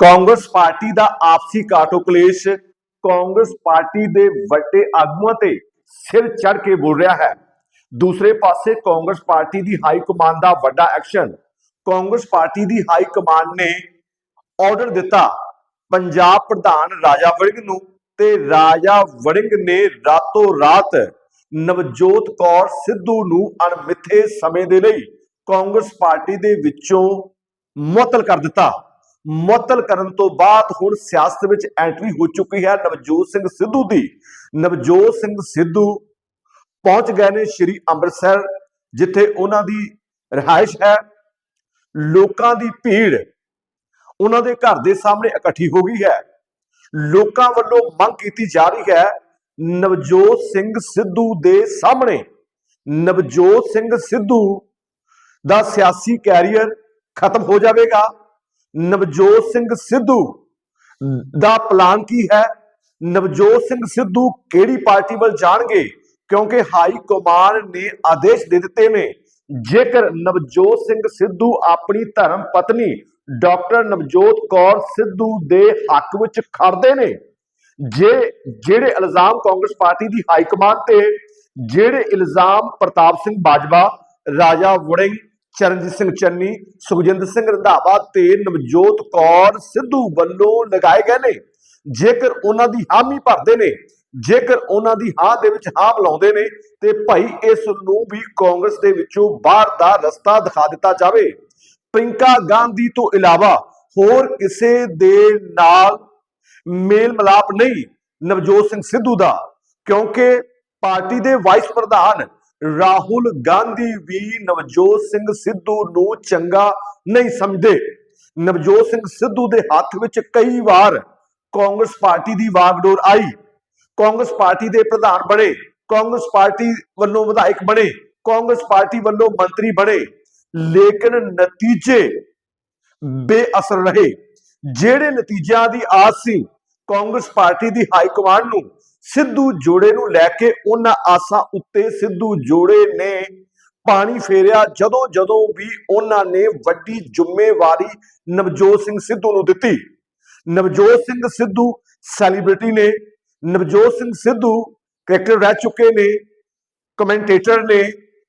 Congress party ਦਾ ਆਪਸੀ ਕਾਟੋ ਕਲੇਸ਼, ਕਾਂਗਰਸ ਪਾਰਟੀ ਦੇ ਵੱਡੇ ਆਗੂਆਂ ਤੇ ਸਿਰ ਚੜ ਕੇ ਬੋਲ ਰਿਹਾ ਹੈ। ਦੂਸਰੇ ਪਾਸੇ ਕਾਂਗਰਸ ਪਾਰਟੀ ਦੀ ਹਾਈ ਕਮਾਂਡ ਦਾ ਵੱਡਾ ਐਕਸ਼ਨ, ਕਾਂਗਰਸ ਪਾਰਟੀ ਦੀ ਹਾਈ ਕਮਾਂਡ ਨੇ ਆਰਡਰ ਦਿੱਤਾ ਪੰਜਾਬ ਪ੍ਰਧਾਨ ਰਾਜਾ ਵੜਿੰਗ ਨੂੰ ਤੇ ਰਾਜਾ ਵੜਿੰਗ ਨੇ ਰਾਤੋਂ ਰਾਤ ਨਵਜੋਤ ਕੌਰ ਸਿੱਧੂ ਨੂੰ ਅਣਮਿੱਥੇ ਸਮੇਂ ਦੇ ਲਈ ਕਾਂਗਰਸ ਪਾਰਟੀ ਦੇ ਵਿੱਚੋਂ ਮੁਅੱਤਲ ਕਰ ਦਿੱਤਾ। ਮੁਅੱਤਲ ਕਰਨ ਤੋਂ ਬਾਅਦ ਹੁਣ ਸਿਆਸਤ ਵਿੱਚ ਐਂਟਰੀ ਹੋ ਚੁੱਕੀ ਹੈ ਨਵਜੋਤ ਸਿੰਘ ਸਿੱਧੂ ਦੀ। ਨਵਜੋਤ ਸਿੰਘ ਸਿੱਧੂ ਪਹੁੰਚ ਗਏ ਨੇ ਸ਼੍ਰੀ ਅੰਮ੍ਰਿਤਸਰ, ਜਿੱਥੇ ਉਹਨਾਂ ਦੀ ਰਿਹਾਇਸ਼ ਹੈ। ਲੋਕਾਂ ਦੀ ਭੀੜ ਉਹਨਾਂ ਦੇ ਘਰ ਦੇ ਸਾਹਮਣੇ ਇਕੱਠੀ ਹੋ ਗਈ ਹੈ। ਲੋਕਾਂ ਵੱਲੋਂ ਮੰਗ ਕੀਤੀ ਜਾ ਰਹੀ ਹੈ ਨਵਜੋਤ ਸਿੰਘ ਸਿੱਧੂ ਦੇ ਸਾਹਮਣੇ। ਨਵਜੋਤ ਸਿੰਘ ਸਿੱਧੂ ਦਾ ਸਿਆਸੀ ਕੈਰੀਅਰ ਖਤਮ ਹੋ ਜਾਵੇਗਾ। ਨਵਜੋਤ ਸਿੰਘ ਸਿੱਧੂ ਦਾ ਪਲਾਨ ਕੀ ਹੈ? ਨਵਜੋਤ ਸਿੰਘ ਸਿੱਧੂ ਕਿਹੜੀ ਪਾਰਟੀ ਵੱਲ ਜਾਣਗੇ? ਕਿਉਂਕਿ ਹਾਈ ਕਮਾਂਡ ਨੇ ਆਦੇਸ਼ ਦੇ ਦਿੱਤੇ ਨੇ। ਜੇਕਰ ਨਵਜੋਤ ਸਿੰਘ ਸਿੱਧੂ ਆਪਣੀ ਧਰਮ ਪਤਨੀ ਡਾਕਟਰ ਨਵਜੋਤ ਕੌਰ ਸਿੱਧੂ ਦੇ ਹੱਕ ਵਿੱਚ ਖੜਦੇ ਨੇ, ਜੇ ਜਿਹੜੇ ਇਲਜ਼ਾਮ ਕਾਂਗਰਸ ਪਾਰਟੀ ਦੀ ਹਾਈ ਕਮਾਂਡ ਤੇ ਜਿਹੜੇ ਇਲਜ਼ਾਮ ਪ੍ਰਤਾਪ ਸਿੰਘ ਬਾਜਵਾ, ਰਾਜਾ ਵੜਿੰਗ ਚਰਨਜੀਤ ਸਿੰਘ ਚੰਨੀ, ਸੁਖਜਿੰਦਰ ਸਿੰਘ ਰੰਧਾਵਾ ਤੇ ਨਵਜੋਤ ਕੌਰ ਸਿੱਧੂ ਵੱਲੋਂ ਲਗਾਏ ਗਏ ਨੇ। ਜੇਕਰ ਉਹਨਾਂ ਦੀ ਹਾਮੀ ਭਰਦੇ ਨੇ, ਜੇਕਰ ਉਹਨਾਂ ਦੀ ਹਾਂ ਦੇ ਵਿੱਚ ਹਾਂ ਮਿਲਾਉਂਦੇ ਨੇ, ਤੇ ਭਾਈ ਇਸ ਨੂੰ ਵੀ ਕਾਂਗਰਸ ਦੇ ਵਿੱਚੋਂ ਬਾਹਰ ਦਾ ਰਸਤਾ ਦਿਖਾ ਦਿੱਤਾ ਜਾਵੇ। ਪ੍ਰਿੰਕਾ ਗਾਂਧੀ ਤੋਂ ਇਲਾਵਾ ਹੋਰ ਕਿਸੇ ਦੇ ਨਾਲ ਮੇਲ ਮਲਾਪ ਨਹੀਂ ਨਵਜੋਤ ਸਿੰਘ ਸਿੱਧੂ ਦਾ, ਕਿਉਂਕਿ ਪਾਰਟੀ ਦੇ ਵਾਈਸ ਪ੍ਰਧਾਨ ਰਾਹੁਲ ਗਾਂਧੀ ਵੀ ਨਵਜੋਤ ਸਿੰਘ ਸਿੱਧੂ ਨੂੰ ਚੰਗਾ ਨਹੀਂ ਸਮਝਦੇ। ਨਵਜੋਤ ਸਿੰਘ ਸਿੱਧੂ ਦੇ ਹੱਥ ਵਿੱਚ ਕਈ ਵਾਰ ਕਾਂਗਰਸ ਪਾਰਟੀ ਦੀ ਵਾਗਡੋਰ ਆਈ। ਕਾਂਗਰਸ ਪਾਰਟੀ ਦੇ ਪ੍ਰਧਾਨ ਬਣੇ, ਕਾਂਗਰਸ ਪਾਰਟੀ ਵੱਲੋਂ ਵਿਧਾਇਕ ਬਣੇ, ਕਾਂਗਰਸ ਪਾਰਟੀ ਵੱਲੋਂ ਮੰਤਰੀ ਬਣੇ, ਲੇਕਿਨ ਨਤੀਜੇ ਬੇਅਸਰ ਰਹੇ। ਜਿਹੜੇ ਨਤੀਜਿਆਂ ਦੀ ਆਸ ਸੀ, ਕਾਂਗਰਸ ਪਾਰਟੀ ਦੀ ਹਾਈ ਕਮਾਂਡ ਨੂੰ ਸਿੱਧੂ ਜੋੜੇ ਨੂੰ ਲੈ ਕੇ ਉਹਨਾਂ ਆਸਾਂ ਉੱਤੇ ਸਿੱਧੂ ਜੋੜੇ ਨੇ ਪਾਣੀ ਫੇਰਿਆ। ਜਦੋਂ ਜਦੋਂ ਵੀ ਉਹਨਾਂ ਨੇ ਵੱਡੀ ਜ਼ਿੰਮੇਵਾਰੀ ਨਵਜੋਤ ਸਿੰਘ ਸਿੱਧੂ ਨੂੰ ਦਿੱਤੀ, ਨਵਜੋਤ ਸਿੰਘ ਸਿੱਧੂ ਸੈਲੀਬ੍ਰਿਟੀ ਨੇ, ਨਵਜੋਤ ਸਿੰਘ ਸਿੱਧੂ ਕ੍ਰਿਕਟਰ ਰਹਿ ਚੁੱਕੇ ਨੇ, ਕਮੈਂਟੇਟਰ ਨੇ,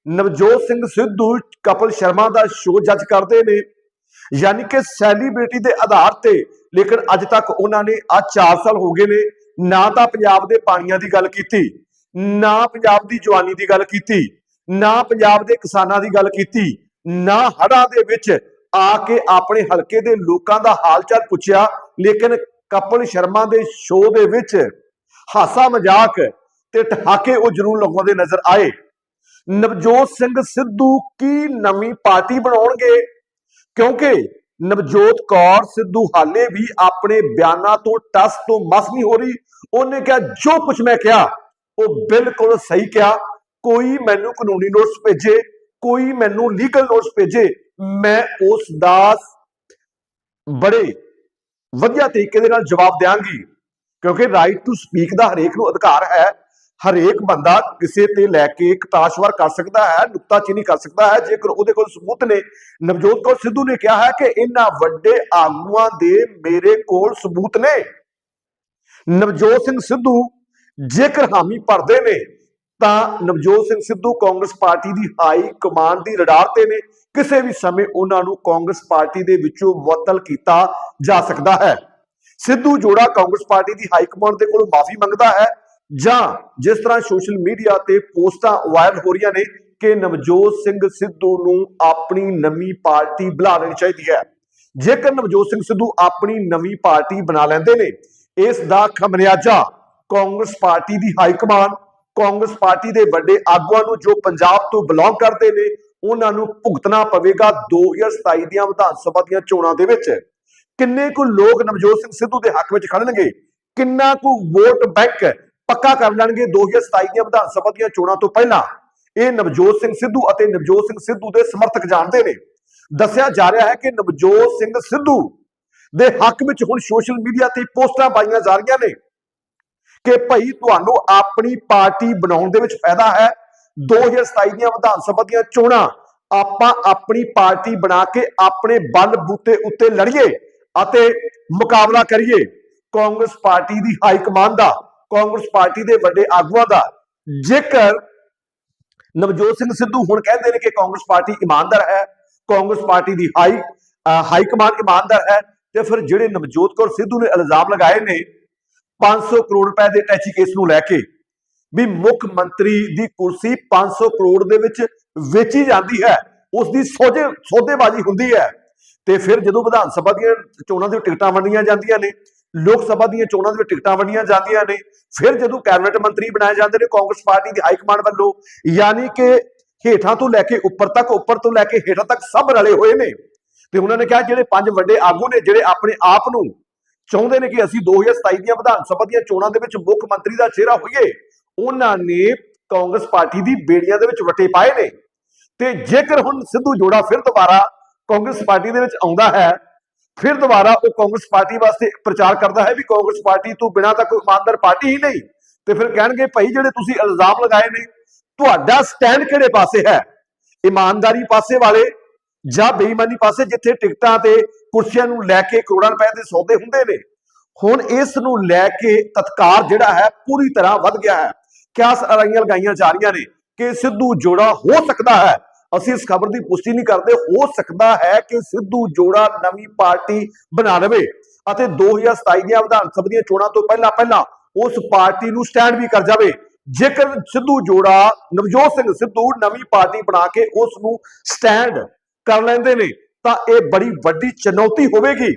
ਨਵਜੋਤ ਸਿੰਘ ਸਿੱਧੂ ਕਪਲ ਸ਼ਰਮਾ ਦਾ ਸ਼ੋਅ ਜੱਜ ਕਰਦੇ ਨੇ। ਯਾਨੀ ਕਿ ਸੈਲੀਬ੍ਰਿਟੀ ਦੇ ਆਧਾਰ ਤੇ, ਲੇਕਿਨ ਅੱਜ ਤੱਕ ਉਹਨਾਂ ਨੇ ਆ 4 ਸਾਲ ਹੋ ਗਏ ਨੇ ਨਾ ਤਾਂ ਪੰਜਾਬ ਦੇ ਪਾਣੀਆਂ ਦੀ ਗੱਲ ਕੀਤੀ, ਨਾ ਪੰਜਾਬ ਦੀ ਜਵਾਨੀ ਦੀ ਗੱਲ ਕੀਤੀ, ਨਾ ਪੰਜਾਬ ਦੇ ਕਿਸਾਨਾਂ ਦੀ ਗੱਲ ਕੀਤੀ, ਨਾ ਹੜ੍ਹਾਂ ਦੇ ਵਿੱਚ ਆ ਕੇ ਆਪਣੇ ਹਲਕੇ ਦੇ ਲੋਕਾਂ ਦਾ ਹਾਲ ਚਾਲ ਪੁੱਛਿਆ, ਲੇਕਿਨ ਕਪਲ ਸ਼ਰਮਾ ਦੇ ਸ਼ੋਅ ਦੇ ਵਿੱਚ ਹਾਸਾ ਮਜ਼ਾਕ ਤੇ ਠਹਾਕੇ ਉਹ ਜ਼ਰੂਰ ਲਗਾਉਂਦੇ ਨਜ਼ਰ ਆਏ। ਨਵਜੋਤ ਸਿੰਘ ਸਿੱਧੂ ਕੀ ਨਵੀਂ ਪਾਰਟੀ ਬਣਾਉਣਗੇ? ਕਿਉਂਕਿ ਨਵਜੋਤ ਕੌਰ ਸਿੱਧੂ ਹਾਲੇ ਵੀ ਆਪਣੇ ਬਿਆਨਾਂ ਤੋਂ ਟਸ ਤੋਂ ਮਸ ਨਹੀਂ ਹੋ ਰਹੀ। ਉਹਨੇ ਕਿਹਾ, ਜੋ ਕੁਝ ਮੈਂ ਕਿਹਾ, ਉਹ ਬਿਲਕੁਲ ਸਹੀ ਕਿਹਾ। ਕੋਈ ਮੈਨੂੰ ਕਾਨੂੰਨੀ ਨੋਟਿਸ ਭੇਜੇ, ਕੋਈ ਮੈਨੂੰ ਲੀਗਲ ਨੋਟਿਸ ਭੇਜੇ, ਮੈਂ ਉਸ ਦਾ ਬੜੇ ਵਧੀਆ ਤਰੀਕੇ ਦੇ ਨਾਲ ਜਵਾਬ ਦਿਆਂਗੀ। ਕਿਉਂਕਿ ਰਾਈਟ ਟੂ ਸਪੀਕ ਦਾ ਹਰੇਕ ਨੂੰ ਅਧਿਕਾਰ ਹੈ। ਹਰੇਕ ਬੰਦਾ ਕਿਸੇ ਤੇ ਲੈ ਕੇ ਕਟਾਸ਼ਵਾਰ ਕਰ ਸਕਦਾ ਹੈ ਨੁਕਤਾਚੀਨੀ ਕਰ ਸਕਦਾ ਹੈ, ਜੇਕਰ ਉਹਦੇ ਕੋਲ ਸਬੂਤ ਨੇ। ਨਵਜੋਤ ਕੌਰ ਸਿੱਧੂ ਨੇ ਕਿਹਾ ਹੈ ਕਿ ਇਹਨਾਂ ਵੱਡੇ ਆਗੂਆਂ ਦੇ ਮੇਰੇ ਕੋਲ ਸਬੂਤ ਨੇ। ਨਵਜੋਤ ਸਿੰਘ ਸਿੱਧੂ ਜੇਕਰ ਹਾਮੀ ਭਰਦੇ ਨੇ, ਤਾਂ ਨਵਜੋਤ ਸਿੰਘ ਸਿੱਧੂ ਕਾਂਗਰਸ ਪਾਰਟੀ ਦੀ ਹਾਈ ਕਮਾਂਡ ਦੀ ਰਡਾਰ ਤੇ ਨੇ। ਕਿਸੇ ਵੀ ਸਮੇਂ ਉਹਨਾਂ ਨੂੰ ਕਾਂਗਰਸ ਪਾਰਟੀ ਦੇ ਵਿੱਚੋਂ ਮੁਅੱਤਲ ਕੀਤਾ ਜਾ ਸਕਦਾ ਹੈ। ਸਿੱਧੂ ਜੋੜਾ ਕਾਂਗਰਸ ਪਾਰਟੀ ਦੀ ਹਾਈ ਕਮਾਂਡ ਦੇ ਕੋਲੋਂ ਮਾਫੀ ਮੰਗਦਾ ਹੈ। ਜਾਂ ਜਿਸ ਤਰ੍ਹਾਂ ਸੋਸ਼ਲ ਮੀਡੀਆ ਤੇ ਪੋਸਟਾਂ ਵਾਇਰਲ ਹੋ ਰਹੀਆਂ ਨੇ ਕਿ ਨਵਜੋਤ ਸਿੰਘ ਸਿੱਧੂ ਨੂੰ ਆਪਣੀ ਨਵੀਂ ਪਾਰਟੀ ਬਣਾ ਲੈਣੀ ਚਾਹੀਦੀ ਹੈ। ਜੇਕਰ ਨਵਜੋਤ ਸਿੰਘ ਸਿੱਧੂ ਆਪਣੀ ਨਵੀਂ ਪਾਰਟੀ ਬਣਾ ਲੈਂਦੇ ਨੇ, ਇਸ ਦਾ ਖਮਨਿਆਜ਼ਾ ਕਾਂਗਰਸ ਪਾਰਟੀ ਦੀ ਹਾਈ ਕਮਾਨ ਕਾਂਗਰਸ ਪਾਰਟੀ ਦੇ ਵੱਡੇ ਆਗੂਆਂ ਨੂੰ ਜੋ ਪੰਜਾਬ ਤੋਂ ਬਿਲੋਂਗ ਕਰਦੇ ਨੇ, ਉਹਨਾਂ ਨੂੰ ਭੁਗਤਣਾ ਪਵੇਗਾ 2027 ਦੀਆਂ ਵਿਧਾਨ ਸਭਾ ਦੀਆਂ ਚੋਣਾਂ ਦੇ ਵਿੱਚ। ਕਿੰਨੇ ਕੁ ਲੋਕ ਨਵਜੋਤ ਸਿੰਘ ਸਿੱਧੂ ਦੇ ਹੱਕ ਵਿੱਚ ਖੜਨਗੇ ਕਿੰਨਾ ਕੁ ਵੋਟ ਬੈਂਕ ਪੱਕਾ ਕਰ ਲੈਣਗੇ 2027 ਦੀਆਂ ਵਿਧਾਨ ਸਭਾ ਦੀਆਂ ਚੋਣਾਂ ਤੋਂ ਪਹਿਲਾਂ। ਇਹ ਨਵਜੋਤ ਸਿੰਘ ਸਿੱਧੂ ਅਤੇ ਨਵਜੋਤ ਸਿੰਘ ਸਿੱਧੂ ਦੇ ਸਮਰਥਕ ਜਾਣਦੇ ਨੇ। ਦੱਸਿਆ ਜਾ ਰਿਹਾ ਹੈ ਕਿ ਨਵਜੋਤ ਸਿੰਘ ਸਿੱਧੂ ਦੇ ਹੱਕ ਵਿੱਚ ਹੁਣ ਸੋਸ਼ਲ ਮੀਡੀਆ ਤੇ ਪੋਸਟਾਂ ਪਾਈਆਂ ਜਾ ਰਹੀਆਂ ਨੇ ਕਿ ਭਾਈ ਤੁਹਾਨੂੰ ਆਪਣੀ ਪਾਰਟੀ ਬਣਾਉਣ ਦੇ ਵਿੱਚ ਫਾਇਦਾ ਹੈ। 2027 ਦੀਆਂ ਵਿਧਾਨ ਸਭਾ ਦੀਆਂ ਚੋਣਾਂ ਆਪਾਂ ਆਪਣੀ ਪਾਰਟੀ ਬਣਾ ਕੇ ਆਪਣੇ ਬਲ ਬੂਤੇ ਉੱਤੇ ਲੜੀਏ ਅਤੇ ਮੁਕਾਬਲਾ ਕਰੀਏ। ਕਾਂਗਰਸ ਪਾਰਟੀ ਦੀ ਹਾਈ ਕਮਾਂਡ ਦਾ ਕਾਂਗਰਸ ਪਾਰਟੀ ਦੇ ਵੱਡੇ ਆਗੂਆਂ ਦਾ ਜੇਕਰ ਨਵਜੋਤ ਸਿੰਘ ਸਿੱਧੂ ਹੁਣ ਕਹਿੰਦੇ ਨੇ ਕਿ ਕਾਂਗਰਸ ਪਾਰਟੀ ਇਮਾਨਦਾਰ ਹੈ ਕਾਂਗਰਸ ਪਾਰਟੀ ਦੀ ਹਾਈ ਹਾਈ ਕਮਾਂਡ ਇਮਾਨਦਾਰ ਹੈ ਤੇ ਫਿਰ ਜਿਹੜੇ ਨਵਜੋਤ ਕੌਰ ਸਿੱਧੂ ਨੇ ਇਲਜ਼ਾਮ ਲਗਾਏ ਨੇ 500 ਕਰੋੜ ਰੁਪਏ ਦੇ ਟੈਚੀ ਕੇਸ ਨੂੰ ਲੈ ਕੇ ਵੀ ਮੁੱਖ ਮੰਤਰੀ ਦੀ ਕੁਰਸੀ 500 ਕਰੋੜ ਦੇ ਵਿੱਚ ਵੇਚੀ ਜਾਂਦੀ ਹੈ ਉਸ ਦੀ ਸੋਝੇ ਸੌਦੇਬਾਜ਼ੀ ਹੁੰਦੀ ਹੈ। ਤੇ ਫਿਰ ਜਦੋਂ ਵਿਧਾਨ ਸਭਾ ਦੀਆਂ ਚੋਣਾਂ ਦੀਆਂ ਟਿਕਟਾਂ ਵੰਡੀਆਂ ਜਾਂਦੀਆਂ ਨੇ ਲੋਕ ਸਭਾ ਦੀਆਂ ਚੋਣਾਂ ਦੇ ਵਿੱਚ ਟਿਕਟਾਂ ਵੰਡੀਆਂ ਜਾਂਦੀਆਂ ਨੇ। ਫਿਰ ਜਦੋਂ ਕੈਬਨਿਟ ਮੰਤਰੀ ਬਣਾਏ ਜਾਂਦੇ ਨੇ ਕਾਂਗਰਸ ਪਾਰਟੀ ਦੀ ਹਾਈ ਕਮਾਂਡ ਵੱਲੋਂ, ਯਾਨੀ ਕਿ ਹੇਠਾਂ ਤੋਂ ਲੈ ਕੇ ਉੱਪਰ ਤੱਕ, ਉੱਪਰ ਤੋਂ ਲੈ ਕੇ ਹੇਠਾਂ ਤੱਕ ਸਭ ਰਲੇ ਹੋਏ ਨੇ। ਤੇ ਉਹਨਾਂ ਨੇ ਕਿਹਾ ਜਿਹੜੇ ਪੰਜ ਵੱਡੇ ਆਗੂ ਨੇ, ਜਿਹੜੇ ਆਪਣੇ ਆਪ ਨੂੰ ਚਾਹੁੰਦੇ ਨੇ ਕਿ ਅਸੀਂ 2027 ਦੀਆਂ ਵਿਧਾਨ ਸਭਾ ਦੀਆਂ ਚੋਣਾਂ ਦੇ ਵਿੱਚ ਮੁੱਖ ਮੰਤਰੀ ਦਾ ਚਿਹਰਾ ਹੋਈਏ, ਉਹਨਾਂ ਨੇ ਕਾਂਗਰਸ ਪਾਰਟੀ ਦੀ ਬੇੜੀਆਂ ਦੇ ਵਿੱਚ ਵਟੇ ਪਾਏ ਨੇ। ਤੇ ਜੇਕਰ ਹੁਣ ਸਿੱਧੂ ਜੋੜਾ ਫਿਰ ਦੁਬਾਰਾ ਕਾਂਗਰਸ ਪਾਰਟੀ ਦੇ ਵਿੱਚ ਆਉਂਦਾ ਹੈ ਫਿਰ ਦੁਬਾਰਾ ਉਹ ਕਾਂਗਰਸ ਪਾਰਟੀ ਵਾਸਤੇ ਪ੍ਰਚਾਰ ਕਰਦਾ ਹੈ ਵੀ ਕਾਂਗਰਸ ਪਾਰਟੀ ਤੋਂ ਬਿਨਾਂ ਤਾਂ ਕੋਈ ਇਮਾਨਦਾਰ ਪਾਰਟੀ ਹੀ ਨਹੀਂ। ਤੇ ਫਿਰ ਕਹਿਣਗੇ, ਭਾਈ, ਜਿਹੜੇ ਤੁਸੀਂ ਇਲਜ਼ਾਮ ਲਗਾਏ ਨੇ, ਤੁਹਾਡਾ ਸਟੈਂਡ ਕਿਹੜੇ ਪਾਸੇ ਹੈ? ਇਮਾਨਦਾਰੀ ਪਾਸੇ ਵਾਲੇ ਜਾਂ ਬੇਈਮਾਨੀ ਪਾਸੇ, ਜਿੱਥੇ ਟਿਕਟਾਂ ਤੇ ਕੁਰਸੀਆਂ ਨੂੰ ਲੈ ਕੇ ਕਰੋੜਾਂ ਰੁਪਏ ਦੇ ਸੌਦੇ ਹੁੰਦੇ ਨੇ? ਹੁਣ ਇਸ ਨੂੰ ਲੈ ਕੇ ਤਤਕਾਰ ਜਿਹੜਾ ਹੈ, ਪੂਰੀ ਤਰ੍ਹਾਂ ਵੱਧ ਗਿਆ ਹੈ। ਕਿਆਸ ਅਰਾਈਆਂ ਲਗਾਈਆਂ ਜਾ ਰਹੀਆਂ ਨੇ ਕਿ ਸਿੱਧੂ ਜੋੜਾ ਹੋ ਸਕਦਾ ਹੈ ਅਸੀਂ ਇਸ ਖਬਰ ਦੀ ਪੁਸ਼ਟੀ ਨਹੀਂ ਕਰਦੇ, ਹੋ ਸਕਦਾ ਹੈ ਕਿ ਸਿੱਧੂ ਜੋੜਾ ਨਵੀਂ ਪਾਰਟੀ ਬਣਾ ਲਵੇ ਅਤੇ 2027 ਦੀਆਂ ਵਿਧਾਨ ਸਭਾ ਦੀਆਂ ਚੋਣਾਂ ਤੋਂ ਪਹਿਲਾਂ ਪਹਿਲਾਂ ਉਸ ਪਾਰਟੀ ਨੂੰ ਸਟੈਂਡ ਵੀ ਕਰ ਜਾਵੇ। ਜੇਕਰ ਸਿੱਧੂ ਜੋੜਾ, ਨਵਜੋਤ ਸਿੰਘ ਸਿੱਧੂ ਨਵੀਂ ਪਾਰਟੀ ਬਣਾ ਕੇ ਉਸ ਨੂੰ ਸਟੈਂਡ ਕਰ ਲੈਂਦੇ ਨੇ, ਤਾਂ ਇਹ ਬੜੀ ਵੱਡੀ ਚੁਣੌਤੀ ਹੋਵੇਗੀ।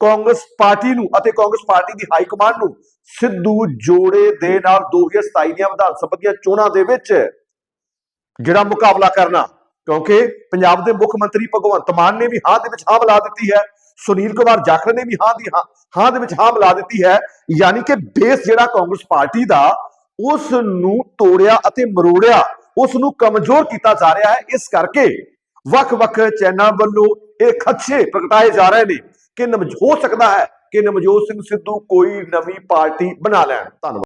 ਕਾਂਗਰਸ ਪਾਰਟੀ ਨੂੰ ਅਤੇ ਕਾਂਗਰਸ ਪਾਰਟੀ ਦੀ ਹਾਈ ਕਮਾਂਡ ਨੂੰ ਸਿੱਧੂ ਜੋੜੇ ਦੇ ਨਾਲ 2027 ਦੀਆਂ ਵਿਧਾਨ ਸਭਾ ਦੀਆਂ ਚੋਣਾਂ ਦੇ ਵਿੱਚ ਜਿਹੜਾ ਮੁਕਾਬਲਾ ਕਰਨਾ, ਕਿਉਂਕਿ ਪੰਜਾਬ ਦੇ ਮੁੱਖ ਮੰਤਰੀ ਭਗਵੰਤ ਮਾਨ ਨੇ ਵੀ ਹਾਂ ਦੇ ਵਿੱਚ ਹਾਂ ਮਿਲਾ ਦਿੱਤੀ ਹੈ, ਸੁਨੀਲ ਕੁਮਾਰ ਜਾਖੜ ਨੇ ਵੀ ਹਾਂ ਦੀ ਹਾਂ ਹਾਂ ਦੇ ਵਿੱਚ ਹਾਂ ਮਿਲਾ ਦਿੱਤੀ ਹੈ, ਯਾਨੀ ਕਿ ਬੇਸ ਜਿਹੜਾ ਕਾਂਗਰਸ ਪਾਰਟੀ ਦਾ ਉਸ ਨੂੰ ਤੋੜਿਆ ਅਤੇ ਮਰੋੜਿਆ ਉਸ ਨੂੰ ਕਮਜ਼ੋਰ ਕੀਤਾ ਜਾ ਰਿਹਾ ਹੈ, ਇਸ ਕਰਕੇ ਵੱਖ-ਵੱਖ ਚੈਨਲ ਵੱਲੋਂ ਇਹ ਖਦਸ਼ੇ ਪ੍ਰਗਟਾਏ ਜਾ ਰਹੇ ਨੇ ਕਿ ਨਵ- ਹੋ ਸਕਦਾ ਹੈ ਕਿ ਨਵਜੋਤ ਸਿੰਘ ਸਿੱਧੂ ਕੋਈ ਨਵੀਂ ਪਾਰਟੀ ਬਣਾ ਲੈਣ। ਧੰਨਵਾਦ।